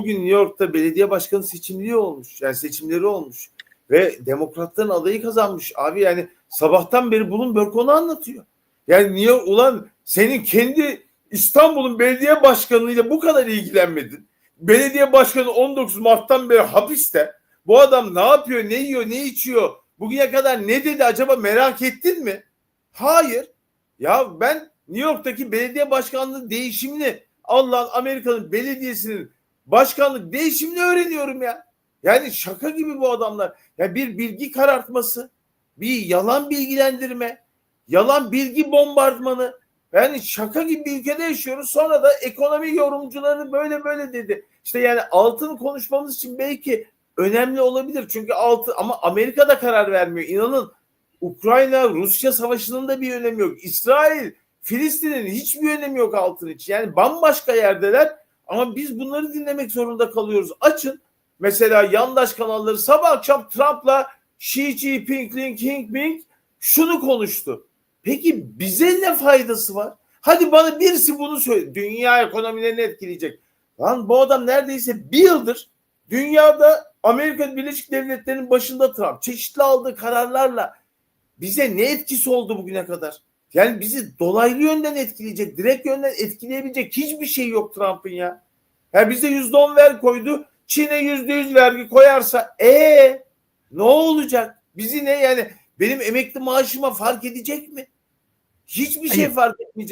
bugün New York'ta belediye başkanı seçimleri olmuş. Yani seçimleri olmuş. Ve demokratların adayı kazanmış. Abi yani sabahtan beri Bloomberg onu anlatıyor. Yani New York ulan senin kendi İstanbul'un belediye başkanıyla bu kadar ilgilenmedin. Belediye başkanı 19 Mart'tan beri hapiste. Bu adam ne yapıyor, ne yiyor, ne içiyor? Bugüne kadar ne dedi acaba merak ettin mi? Hayır. Ya ben New York'taki belediye başkanlığı değişimini Allah'ın Amerika'nın belediyesinin başkanlık değişimini öğreniyorum ya. Yani şaka gibi bu adamlar. Ya bir bilgi karartması, bir yalan bilgilendirme, yalan bilgi bombardımanı. Yani şaka gibi bir ülkede yaşıyoruz. Sonra da ekonomi yorumcuları böyle böyle dedi. İşte yani altını konuşmamız için belki önemli olabilir. Çünkü altı ama Amerika da karar vermiyor. İnanın Ukrayna Rusya savaşının da bir önemi yok. İsrail Filistin'in hiçbir önemi yok altın için. Yani bambaşka yerdeler ama biz bunları dinlemek zorunda kalıyoruz. Açın mesela yandaş kanalları sabah akşam Trump'la Xi Jinping, Jinping şunu konuştu. Peki bize ne faydası var? Hadi bana birisi bunu söyle. Dünya ekonomilerini etkileyecek. Lan bu adam neredeyse bir yıldır dünyada Amerika Birleşik Devletleri'nin başında Trump çeşitli aldığı kararlarla bize ne etkisi oldu bugüne kadar? Yani bizi dolaylı yönden etkileyecek, direkt yönden etkileyebilecek hiçbir şey yok Trump'ın ya. Ya bize yüzde on ver koydu. Çin'e yüzde yüz vergi koyarsa e ne olacak? Bizi ne yani benim emekli maaşıma fark edecek mi? Hiçbir şey Hayır. fark etmeyecek.